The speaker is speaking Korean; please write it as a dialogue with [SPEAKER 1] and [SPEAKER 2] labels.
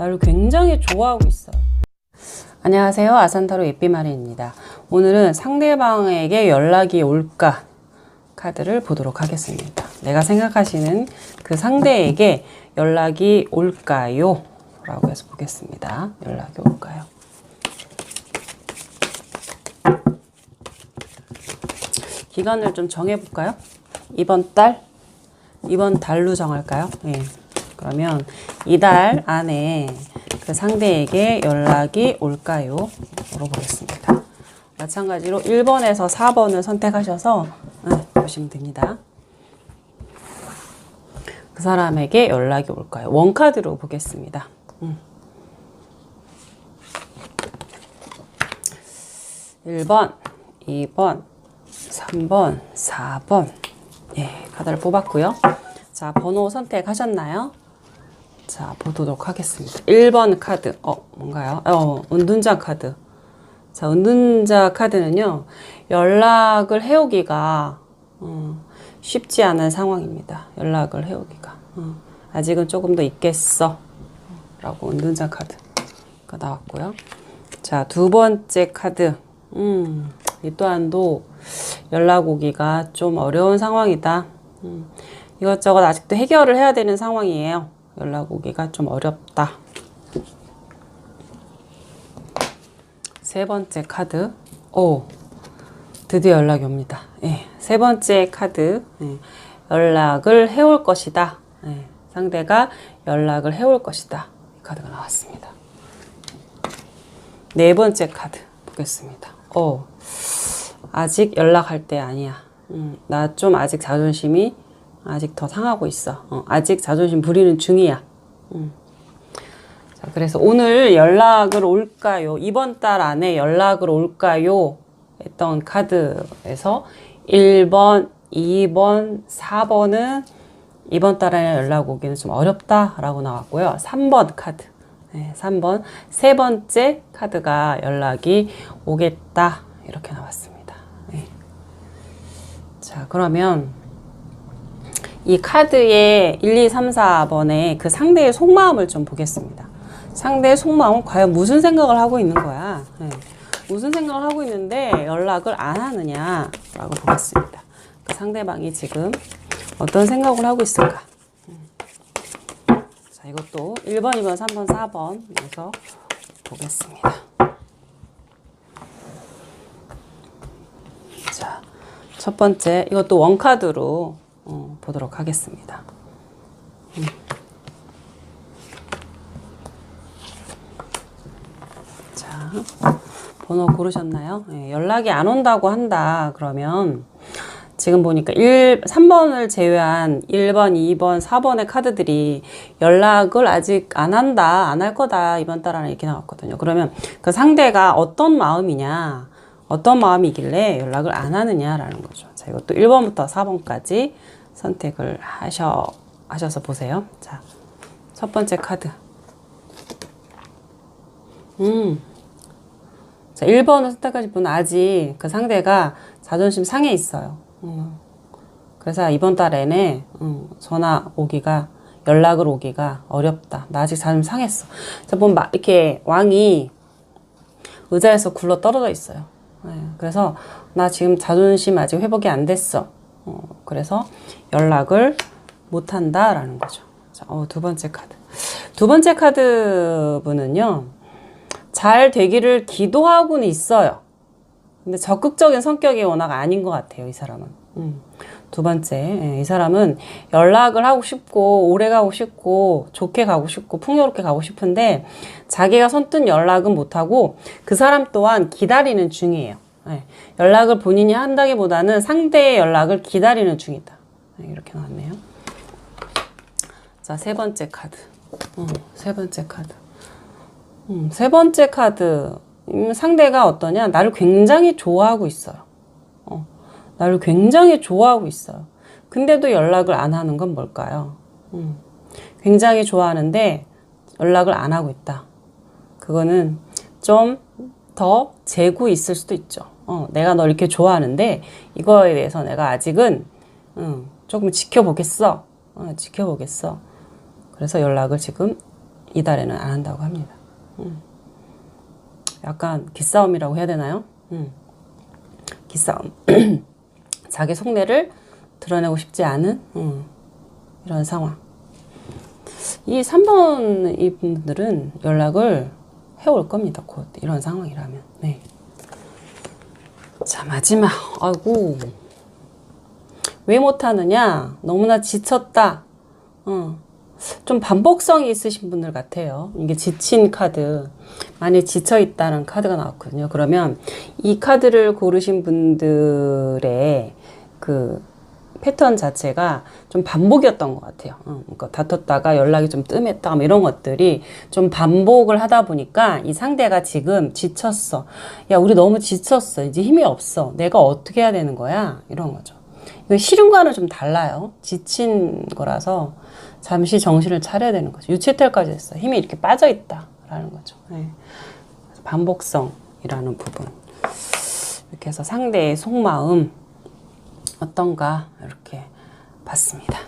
[SPEAKER 1] 나를 굉장히 좋아하고 있어요. 안녕하세요. 아산타로 예삐마리입니다. 오늘은 상대방에게 연락이 올까 카드를 보도록 하겠습니다. 내가 생각하시는 그 상대에게 연락이 올까요? 라고 해서 보겠습니다. 연락이 올까요? 기간을 좀 정해볼까요? 이번 달? 이번 달로 정할까요? 예. 그러면 이달 안에 그 상대에게 연락이 올까요? 물어보겠습니다. 마찬가지로 1번에서 4번을 선택하셔서 네, 보시면 됩니다. 그 사람에게 연락이 올까요? 원카드로 보겠습니다. 음. 1번, 2번, 3번, 4번. 예, 카드를 뽑았고요. 자, 번호 선택하셨나요? 자, 보도록 하겠습니다. 1번 카드. 어, 뭔가요? 어, 은둔자 카드. 자, 은둔자 카드는요, 연락을 해오기가, 어, 쉽지 않은 상황입니다. 연락을 해오기가. 어, 아직은 조금 더 있겠어. 라고 은둔자 카드가 나왔고요. 자, 두 번째 카드. 음, 이 또한도 연락 오기가 좀 어려운 상황이다. 음, 이것저것 아직도 해결을 해야 되는 상황이에요. 연락 오기가 좀 어렵다. 세 번째 카드. 오, 드디어 연락이 옵니다. 예, 세 번째 카드. 예, 연락을 해올 것이다. 예, 상대가 연락을 해올 것이다. 이 카드가 나왔습니다. 네 번째 카드 보겠습니다. 오, 아직 연락할 때 아니야. 음, 나 좀 아직 자존심이 아직 더 상하고 있어. 어, 아직 자존심 부리는 중이야. 음. 자, 그래서 오늘 연락을 올까요? 이번 달 안에 연락을 올까요? 했던 카드에서 1번, 2번, 4번은 이번 달 안에 연락 오기는 좀 어렵다라고 나왔고요. 3번 카드. 네, 3번. 세 번째 카드가 연락이 오겠다. 이렇게 나왔습니다. 네. 자, 그러면 이 카드의 1, 2, 3, 4번에 그 상대의 속마음을 좀 보겠습니다. 상대의 속마음은 과연 무슨 생각을 하고 있는 거야? 네. 무슨 생각을 하고 있는데 연락을 안 하느냐라고 보겠습니다. 그 상대방이 지금 어떤 생각을 하고 있을까? 음. 자, 이것도 1번, 2번, 3번, 4번에서 보겠습니다. 자, 첫 번째, 이것도 원카드로 어, 보도록 하겠습니다. 음. 자, 번호 고르셨나요? 예, 연락이 안 온다고 한다. 그러면 지금 보니까 1, 3번을 제외한 1번, 2번, 4번의 카드들이 연락을 아직 안 한다, 안 할 거다, 이번 달 안에 이렇게 나왔거든요. 그러면 그 상대가 어떤 마음이냐, 어떤 마음이길래 연락을 안 하느냐라는 거죠. 자, 이것도 1번부터 4번까지 선택을 하셔, 하셔서 보세요. 자, 첫 번째 카드. 음. 자, 1번을 선택하신 분은 아직 그 상대가 자존심 상해 있어요. 음. 그래서 이번 달 내내 음, 전화 오기가 연락을 오기가 어렵다. 나 아직 자존심 상했어. 자, 보면 막 이렇게 왕이 의자에서 굴러 떨어져 있어요. 네, 그래서 나 지금 자존심 아직 회복이 안 됐어. 어, 그래서 연락을 못 한다라는 거죠. 자, 어, 두 번째 카드. 두 번째 카드 분은요. 잘 되기를 기도하고는 있어요. 근데 적극적인 성격이 워낙 아닌 것 같아요, 이 사람은. 음. 두 번째, 예, 이 사람은 연락을 하고 싶고, 오래 가고 싶고, 좋게 가고 싶고, 풍요롭게 가고 싶은데, 자기가 선뜻 연락은 못하고, 그 사람 또한 기다리는 중이에요. 예, 연락을 본인이 한다기보다는 상대의 연락을 기다리는 중이다. 예, 이렇게 나왔네요. 자, 세 번째 카드. 어, 세 번째 카드. 음, 세 번째 카드. 음, 상대가 어떠냐? 나를 굉장히 좋아하고 있어요. 어, 나를 굉장히 좋아하고 있어요. 근데도 연락을 안 하는 건 뭘까요? 음, 굉장히 좋아하는데 연락을 안 하고 있다. 그거는 좀 더 재고 있을 수도 있죠. 어, 내가 널 이렇게 좋아하는데 이거에 대해서 내가 아직은 음, 조금 지켜보겠어. 어, 지켜보겠어. 그래서 연락을 지금 이달에는 안 한다고 합니다. 음. 약간 기싸움이라고 해야 되나요? 음. 기싸움. 자기 속내를 드러내고 싶지 않은 음, 이런 상황. 이 3번 이 분들은 연락을 해올 겁니다. 곧 이런 상황이라면. 네. 자 마지막. 아이고 왜 못하느냐? 너무나 지쳤다. 어. 좀 반복성이 있으신 분들 같아요. 이게 지친 카드. 많이 지쳐있다는 카드가 나왔거든요. 그러면 이 카드를 고르신 분들의 그 패턴 자체가 좀 반복이었던 것 같아요. 어, 그러니까 다퉜다가 연락이 좀 뜸했다, 뭐 이런 것들이 좀 반복을 하다 보니까 이 상대가 지금 지쳤어. 야, 우리 너무 지쳤어. 이제 힘이 없어. 내가 어떻게 해야 되는 거야? 이런 거죠. 이거 싫은과는 좀 달라요. 지친 거라서 잠시 정신을 차려야 되는 거죠. 유체탈까지 했어. 힘이 이렇게 빠져 있다라는 거죠. 네. 반복성이라는 부분. 이렇게 해서 상대의 속마음 어떤가 이렇게 봤습니다.